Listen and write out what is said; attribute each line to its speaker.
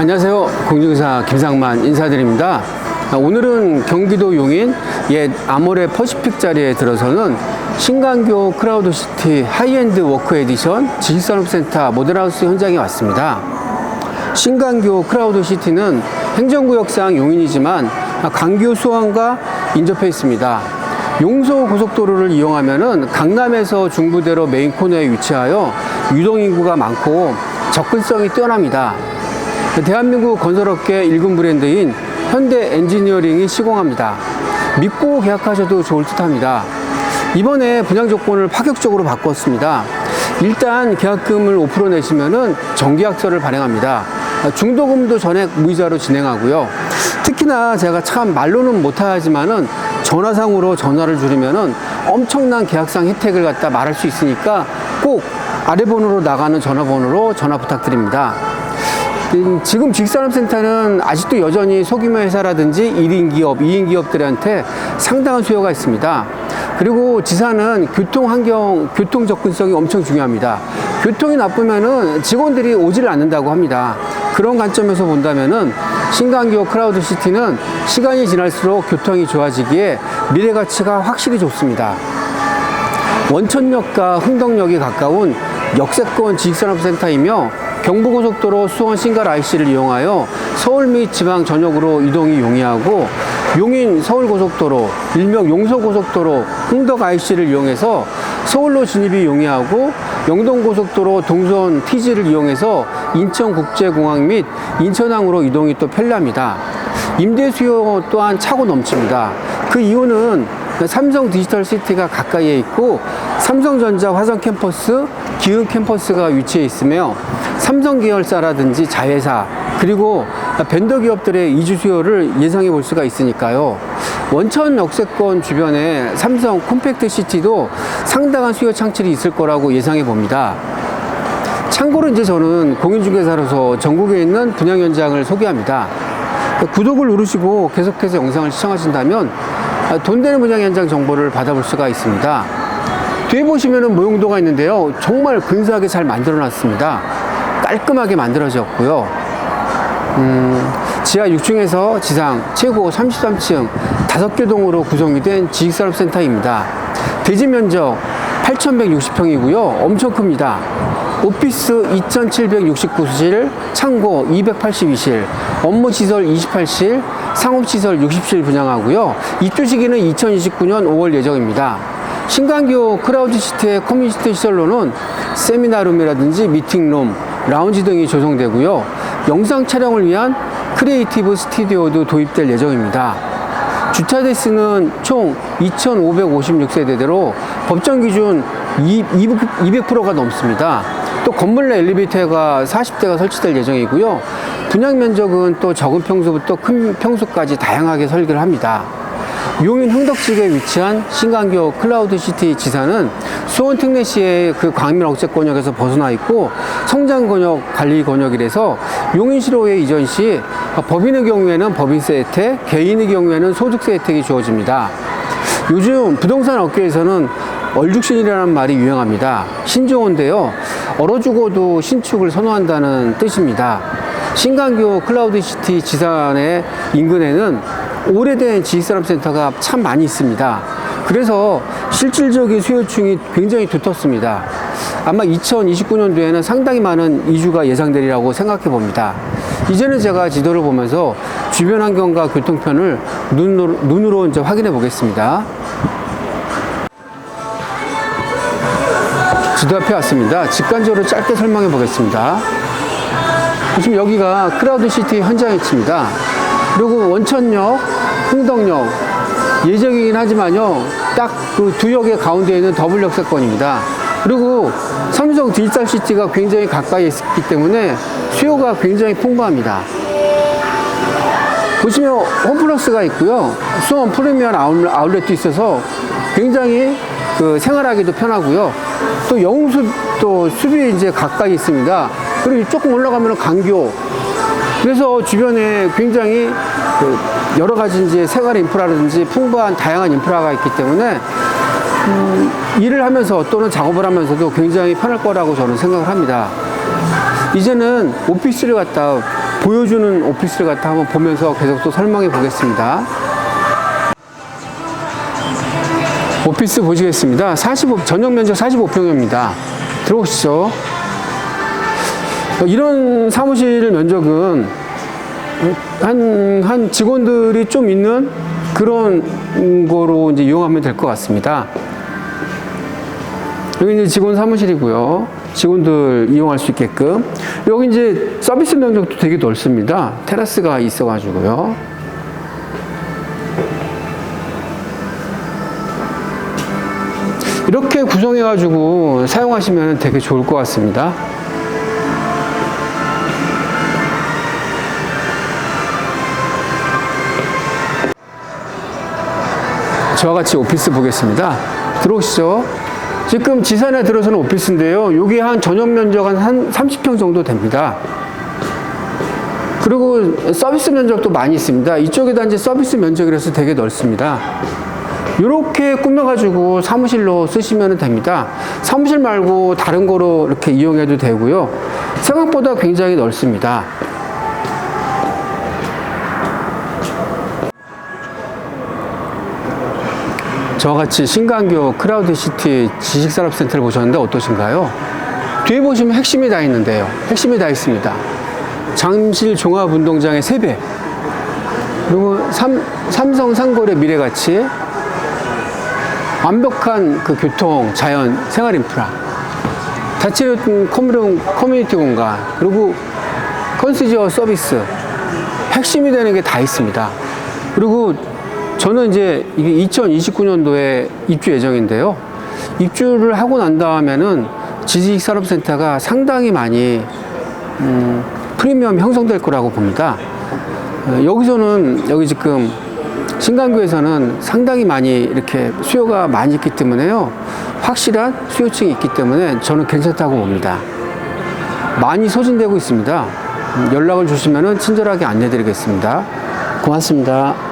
Speaker 1: 안녕하세요. 공중사 김상만 인사드립니다. 아, 오늘은 경기도 용인 옛 아모레 퍼시픽 자리에 들어서는 신간교 크라우드 시티 하이엔드 워크 에디션 지식산업센터 모델하우스 현장에 왔습니다. 신간교 크라우드 시티는 행정구역상 용인이지만 강교 수원과 인접해 있습니다. 용서 고속도로를 이용하면은 강남에서 중부대로 메인 코너에 위치하여 유동 인구가 많고 접근성이 뛰어납니다. 대한민국 건설업계 1군 브랜드인 현대 엔지니어링이 시공합니다. 믿고 계약하셔도 좋을 듯 합니다. 이번에 분양 조건을 파격적으로 바꿨습니다. 일단 계약금을 5% 내시면은 정계약서를 발행합니다. 중도금도 전액 무이자로 진행하고요. 특히나 제가 참 말로는 못하지만은 전화상으로 전화를 줄이면은 엄청난 계약상 혜택을 갖다 말할 수 있으니까 꼭 아래 번호로 나가는 전화번호로 전화 부탁드립니다. 음, 지금 직산업센터는 아직도 여전히 소규모 회사라든지 1인 기업, 2인 기업들한테 상당한 수요가 있습니다. 그리고 지사는 교통 환경, 교통 접근성이 엄청 중요합니다. 교통이 나쁘면은 직원들이 오지를 않는다고 합니다. 그런 관점에서 본다면은 신강기업 크라우드 시티는 시간이 지날수록 교통이 좋아지기에 미래 가치가 확실히 좋습니다. 원천역과 흥덕역이 가까운 역세권 지식산업센터이며 경부고속도로 수원 신갈 IC를 이용하여 서울 및 지방 전역으로 이동이 용이하고 용인 서울고속도로, 일명 용서고속도로 흥덕 IC를 이용해서 서울로 진입이 용이하고 영동고속도로 동선 TG를 이용해서 인천국제공항 및 인천항으로 이동이 또 편리합니다. 임대 수요 또한 차고 넘칩니다. 그 이유는 삼성 디지털 시티가 가까이에 있고 삼성전자 화성 캠퍼스, 기흥 캠퍼스가 위치해 있으며 삼성 계열사라든지 자회사 그리고 벤더 기업들의 이주 수요를 예상해 볼 수가 있으니까요. 원천 역세권 주변에 삼성 콤팩트 시티도 상당한 수요 창출이 있을 거라고 예상해 봅니다. 참고로 이제 저는 공인중개사로서 전국에 있는 분양 현장을 소개합니다. 구독을 누르시고 계속해서 영상을 시청하신다면 돈 되는 분양 현장 정보를 받아볼 수가 있습니다. 뒤에 보시면은 모형도가 있는데요. 정말 근사하게 잘 만들어 놨습니다. 깔끔하게 만들어졌고요. 음, 지하 6층에서 지상 최고 33층 5개 동으로 구성이 된 지식산업센터입니다. 대지 면적 8,160평이고요. 엄청 큽니다. 오피스 2,769실, 창고 282실, 업무시설 28실, 상업시설 60실 분양하고요. 입주 시기는 2029년 5월 예정입니다. 신강교 크라우드 시티의 커뮤니티 시설로는 세미나룸이라든지 미팅룸, 라운지 등이 조성되고요. 영상 촬영을 위한 크리에이티브 스튜디오도 도입될 예정입니다. 주차 대수는 총 2,556세대대로 법정 기준 200%가 넘습니다. 또 건물 내 엘리베이터가 40대가 설치될 예정이고요. 분양 면적은 또 적은 평수부터 큰 평수까지 다양하게 설계를 합니다. 용인 흥덕지구에 위치한 신강교 클라우드시티 지사는 수원 특례시의 그 광명 억제 권역에서 벗어나 있고 성장 권역 관리 권역이라서 용인시로에 이전 시 법인의 경우에는 법인세 혜택, 개인의 경우에는 소득세 혜택이 주어집니다. 요즘 부동산 업계에서는 얼죽신이라는 말이 유행합니다. 신조어인데요. 얼어 죽어도 신축을 선호한다는 뜻입니다. 신강교 클라우드시티 지산의 인근에는 오래된 지식산업센터가 참 많이 있습니다. 그래서 실질적인 수요층이 굉장히 두텁습니다. 아마 2029년도에는 상당히 많은 이주가 예상되리라고 생각해 봅니다. 이제는 제가 지도를 보면서 주변 환경과 교통편을 눈으로, 눈으로 이제 확인해 보겠습니다. 지도 앞에 왔습니다. 직관적으로 짧게 설명해 보겠습니다. 지금 여기가 크라우드 시티 현장 위치입니다. 그리고 원천역, 흥덕역 예정이긴 하지만요. 딱 그 두 역의 가운데 있는 더블 역세권입니다. 그리고 삼성 디지털 시티가 굉장히 가까이 있기 때문에 수요가 굉장히 풍부합니다. 보시면 홈플러스가 있고요. 수원 프리미엄 아울렛- 아울렛도 있어서 굉장히 그 생활하기도 편하고요. 또 영수 또 숲이 이제 가까이 있습니다. 그리고 조금 올라가면 강교. 그래서 주변에 굉장히 그 여러 가지 이제 생활 인프라라든지 풍부한 다양한 인프라가 있기 때문에 음, 일을 하면서 또는 작업을 하면서도 굉장히 편할 거라고 저는 생각을 합니다. 이제는 오피스를 갖다 보여주는 오피스를 갖다 한번 보면서 계속 또 설명해 보겠습니다. 오피스 보시겠습니다. 45, 전용 면적 45평입니다. 들어오시죠. 이런 사무실 면적은 한, 한 직원들이 좀 있는 그런 거로 이제 이용하면 될 것 같습니다. 여기 이제 직원 사무실이고요. 직원들 이용할 수 있게끔. 여기 이제 서비스 면적도 되게 넓습니다. 테라스가 있어가지고요. 이렇게 구성해가지고 사용하시면 되게 좋을 것 같습니다. 저와 같이 오피스 보겠습니다. 들어오시죠. 지금 지산에 들어서는 오피스인데요. 여기 한 전용 면적 한 30평 정도 됩니다. 그리고 서비스 면적도 많이 있습니다. 이쪽에다 이제 서비스 면적이라서 되게 넓습니다. 이렇게 꾸며가지고 사무실로 쓰시면 됩니다. 사무실 말고 다른 거로 이렇게 이용해도 되고요. 생각보다 굉장히 넓습니다. 저와 같이 신강교 크라우드 시티 지식산업센터를 보셨는데 어떠신가요? 뒤에 보시면 핵심이 다 있는데요. 핵심이 다 있습니다. 잠실 종합운동장의 3배. 그리고 삼, 삼성 상거래 미래가치 완벽한 그 교통, 자연, 생활 인프라. 다채로운 커뮤니- 커뮤니티 공간, 그리고 컨시지어 서비스. 핵심이 되는 게 다 있습니다. 그리고 저는 이제 이게 2029년도에 입주 예정인데요. 입주를 하고 난 다음에는 지식산업센터가 상당히 많이 음, 프리미엄 형성될 거라고 봅니다. 어, 여기서는 여기 지금 신강교에서는 상당히 많이 이렇게 수요가 많이 있기 때문에요. 확실한 수요층이 있기 때문에 저는 괜찮다고 봅니다. 많이 소진되고 있습니다. 음, 연락을 주시면 친절하게 안내드리겠습니다. 고맙습니다.